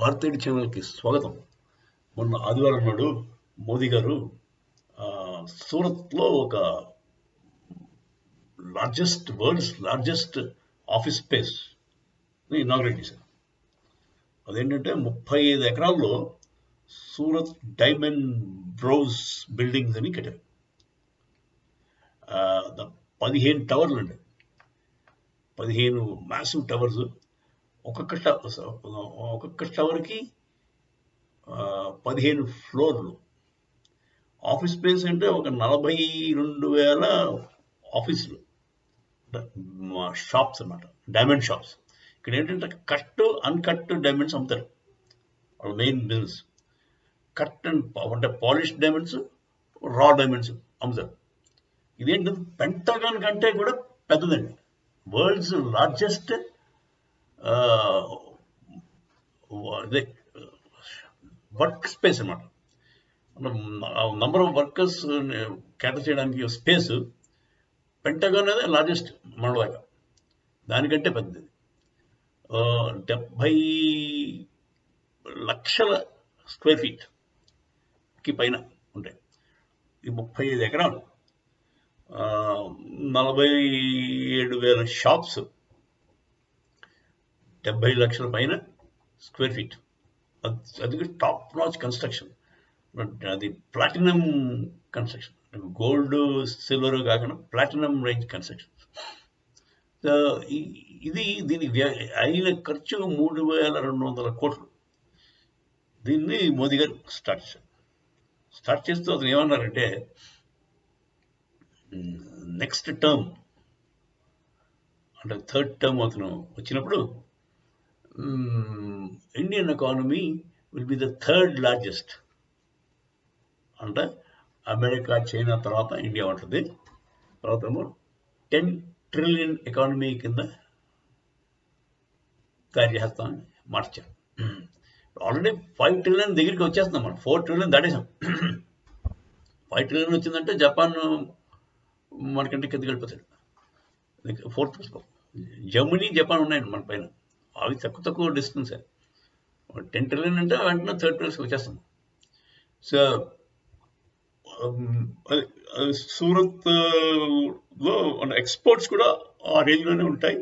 భారతీయ ఛానల్కి స్వాగతం. మొన్న ఆదివారం నాడు మోదీ గారు సూరత్లో ఒక largest world's largest office space inaugurate చేశారు. అదేంటంటే ముప్పై ఐదు ఎకరాల్లో సూరత్ డైమండ్ బ్రౌజ్ బిల్డింగ్స్ అని కట్టారు. ద- పదిహేను టవర్లు అండి. పదిహేను మ్యాసివ్ టవర్స్. ఒక్కొక్క ఒక్కొక్క టవర్కి పదిహేను ఫ్లోర్లు. ఆఫీస్ స్పేస్ అంటే ఒక నలభై రెండు వేల ఆఫీసులు. షాప్స్ అన్నమాట. Diamond shops. ఇక్కడ ఏంటంటే కట్ అన్కట్ డైమండ్స్ అమ్ముతారు. వాళ్ళ మెయిన్ బిజినెస్. కట్ అండ్ అంటే పాలిష్ డైమండ్స్ రా డైమండ్స్ అమ్ముతారు. ఇదేంటి? పెంటగాన్ కంటే కూడా పెద్దదండి. వరల్డ్స్ లార్జెస్ట్ అదే వర్క్ స్పేస్ అన్నమాట. నంబర్ ఆఫ్ వర్కర్స్ క్యాటర్ చేయడానికి స్పేస్ పెంటగాన్ అనేది లార్జెస్ట్ మన దాకా. దానికంటే పెద్దది. డెబ్భై లక్షల స్క్వేర్ ఫీట్కి పైన ఉంటాయి. ఈ ముప్పై ఐదు ఎకరాలు. నలభై ఏడు వేల షాప్స్ డెబ్బై లక్షల పైన స్క్వేర్ ఫీట్. అది అది టాప్ నాచ్ కన్స్ట్రక్షన్. అది ప్లాటినం కన్స్ట్రక్షన్. గోల్డ్ సిల్వర్ కాకుండా ప్లాటినం రేంజ్ కన్స్ట్రక్షన్. ఇది దీని అయిన ఖర్చు మూడు వేల రెండు వందల కోట్లు. దీన్ని మోదీ గారు స్టార్ట్ చేశారు. స్టార్ట్ చేస్తూ అతను ఏమన్నారంటే నెక్స్ట్ టర్మ్ అంటే థర్డ్ టర్మ్ అతను వచ్చినప్పుడు Indian economy will be the third largest అంటే అమెరికా చైనా తర్వాత ఇండియా ఉంటుంది. తర్వాత ఏమో టెన్ ట్రిలియన్ ఎకానమీ కింద కార్యహస్తాన్ని చేస్తామని మార్చారు ఆల్రెడీ ఫైవ్ ట్రిలియన్ దగ్గరికి వచ్చేస్తున్నాం మనం. ఫోర్ ట్రిలియన్ దాటేసాం ఫైవ్ ట్రిలియన్ వచ్చిందంటే జపాన్ మనకంటే కిందకి వెళ్ళిపోతాడు. ఫోర్త్ జర్మనీ జపాన్ ఉన్నాయండి మన పైన. అవి తక్కువ తక్కువ డిస్టెన్స్ టెన్ ట్రిలియన్ అంటే వెంటనే థర్డ్ ప్లేస్కి వచ్చేస్తాం. సో సూరత్లో మన ఎక్స్పోర్ట్స్ కూడా ఆ రేంజ్లోనే ఉంటాయి.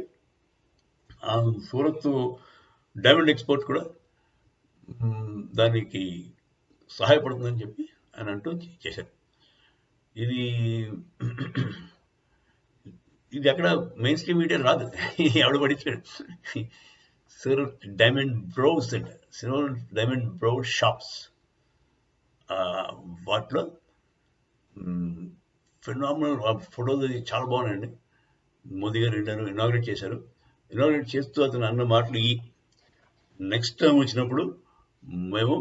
ఆ సూరత్ డైమండ్ ఎక్స్పోర్ట్ కూడా దానికి సహాయపడుతుందని చెప్పి ఆయన అంటూ చేశారు. ఇది ఇది అక్కడ మెయిన్ స్ట్రీమ్ మీడియా రాదు. ఎవడ పడించాడు సూరత్ డైమండ్ బ్రౌస్ అంట సూరత్ డైమండ్ బ్రౌస్ షాప్స్ వాటిలో ఫినామినల్ ఫోటోలు చాలా బాగున్నాయండి. మోదీ గారు వెళ్ళారు ఇనాగ్రేట్ చేశారు. ఇనాగ్రేట్ చేస్తూ అతను అన్న మాటలు ఈ నెక్స్ట్ టైం వచ్చినప్పుడు మేము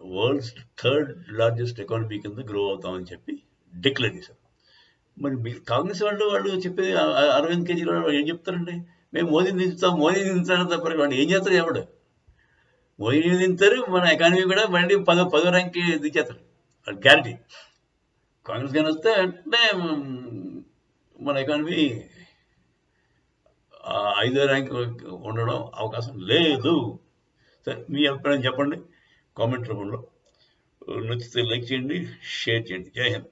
వరల్డ్స్ థర్డ్ లార్జెస్ట్ ఎకానమీ కింద గ్రో అవుతామని చెప్పి డిక్లేర్ చేశారు. మరి మీరు కాంగ్రెస్ వాళ్ళు వాళ్ళు చెప్పేది అరవింద్ కేజ్రీవాల్ వాళ్ళు ఏం చెప్తారండి? మేము మోదీని దించుతాం మోదీని దించుతారు తప్ప వాళ్ళు ఏం చేస్తారు ఎవడు? మోదీని దించారు మన ఎకానమీ కూడా మళ్ళీ పదో పదో ర్యాంక్కి దించేస్తారు. అది గ్యారంటీ. కాంగ్రెస్ కానీ వస్తే అంటే మన ఎకానమీ ఐదో ర్యాంక్ ఉండడం అవకాశం లేదు. సరే మీ అభిప్రాయం చెప్పండి. కామెంట్ రూపంలో. నచ్చితే లైక్ చేయండి షేర్ చేయండి. జై హింద్.